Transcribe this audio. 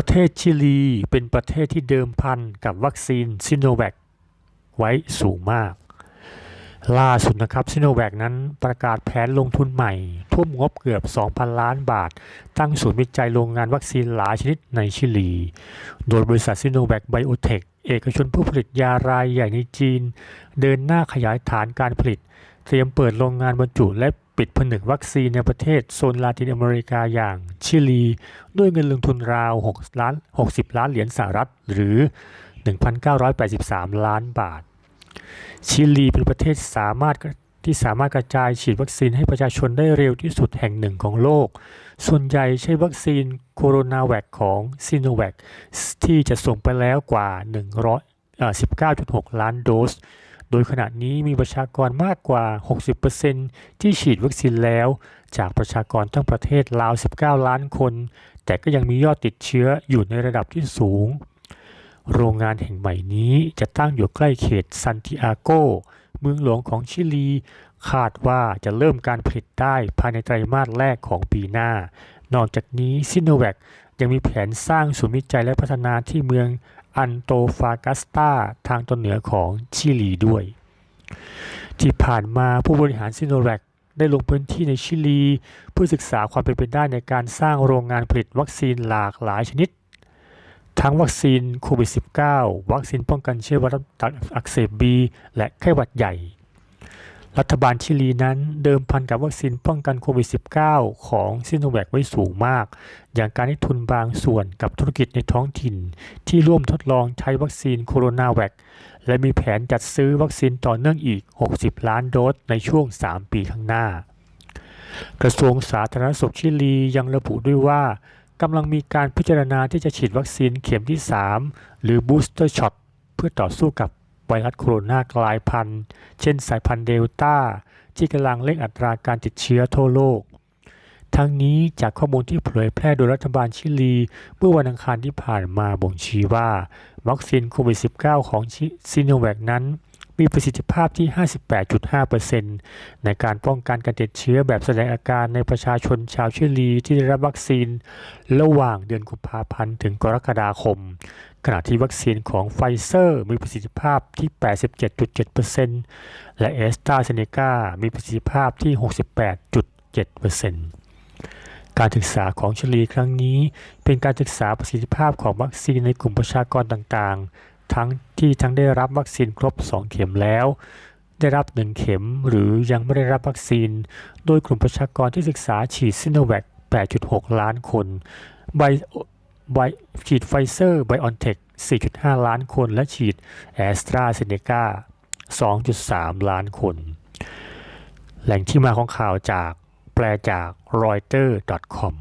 ประเทศชิลีเป็นประเทศที่เดิมพันกับวัคซีนซิโนแวคไว้สูงมาก ล่าสุดนะครับซิโนแวคนั้นประกาศแผนลงทุนใหม่ ทุ่มงบเกือบ 2,000 ล้านบาท ตั้งศูนย์วิจัยโรงงานวัคซีนหลายชนิดในชิลี โดยบริษัทซิโนแวคไบโอเทคเอกชนผู้ผลิตยารายใหญ่ในจีน เดินหน้าขยายฐานการผลิต เตรียมเปิดโรงงานบรรจุและ ปิดผนึกวัคซีนในประเทศโซนลาตินอเมริกาอย่างชิลี ด้วยเงินลงทุนราว6ล้าน60 ล้านเหรียญสหรัฐ หรือ 1,983 ล้านบาท ชิลีเป็นประเทศสามารถที่สามารถกระจายฉีดวัคซีนให้ประชาชนได้เร็วที่สุดแห่งหนึ่งของโลก ส่วนใหญ่ใช้วัคซีนโคโรนาแวคของซีโนแวคที่จะส่งไปแล้วกว่า 119.6 ล้านโดส โดยขณะนี้มีประชากรมากกว่า 60%ที่ฉีดวัคซีนแล้ว จากประชากรทั้งประเทศราว 19 ล้านคน แต่ก็ยังมียอดติดเชื้ออยู่ในระดับที่สูง โรงงานแห่งใหม่นี้จะตั้งอยู่ใกล้เขตซันติอาโก เมืองหลวงของชิลี คาดว่าจะเริ่มการผลิตได้ภายในไตรมาสแรกของปีหน้า นอกจากนี้ซิโนแวคยังมีแผนสร้างศูนย์วิจัยและพัฒนาที่เมือง อันโตฟากัสตาทางตอนเหนือของชิลีด้วย ที่ผ่านมาผู้บริหารซิโนแวคได้ลงพื้นที่ในชิลี เพื่อศึกษาความเป็นไปได้ในการสร้างโรงงานผลิตวัคซีนหลากหลายชนิด ทั้งวัคซีนโควิด -19 วัคซีนป้องกันเชื้อไวรัสตับอักเสบบีและไข้หวัดใหญ่ รัฐบาลชิลีนั้นเดิมพันกับวัคซีนป้องกันโควิด -19 ของซิโนแวคไว้สูงมาก อย่างการให้ทุนบางส่วนกับธุรกิจในท้องถิ่น ที่ร่วมทดลองใช้วัคซีนโคโรนาแวคและมีแผนจัดซื้อวัคซีนต่อเนื่องอีก 60 ล้านโดสในช่วง 3 ปีข้างหน้า กระทรวงสาธารณสุขชิลียังระบุด้วยว่ากำลังมีการพิจารณาที่จะฉีดวัคซีนเข็มที่ 3 หรือ booster shot เพื่อต่อสู้กับ ไวรัสโคโรนากลายพันธุ์ เช่นสายพันธุ์เดลต้า ที่กำลังเร่งอัตราการติดเชื้อทั่วโลก ทั้งนี้จากข้อมูลที่เผยแพร่โดยรัฐบาลชิลี เมื่อวันอังคารที่ผ่านมาบ่งชี้ว่า วัคซีนโควิด -19 ของซิโนแวคนั้น มีประสิทธิภาพที่ 58.5%ในการป้องกันการติดเชื้อแบบแสดงอาการในประชาชนชาวชิลีที่ได้รับวัคซีน ระหว่างเดือนกุมภาพันธ์ถึงกรกฎาคม ขณะที่วัคซีนของไฟเซอร์มีประสิทธิภาพที่ 87.7%และแอสตราเซเนกามีประสิทธิภาพที่ 68.7%การศึกษาของชิลีครั้งนี้ เป็นการศึกษาประสิทธิภาพของวัคซีนในกลุ่มประชากรต่างๆ ทั้งที่ทั้งได้รับวัคซีนครบ 2 เข็มแล้ว ได้รับ 1 เข็มหรือยังไม่ได้รับวัคซีน โดยกลุ่มประชากรที่ศึกษาฉีดซิโนแวค8.6 ล้านคนไบไบฉีดไฟเซอร์ไบออนเทค4.5 ล้านคน และฉีดแอสตราเซเนกา2.3 ล้านคน แหล่งที่มาของข่าวจากแปลจาก reuters.com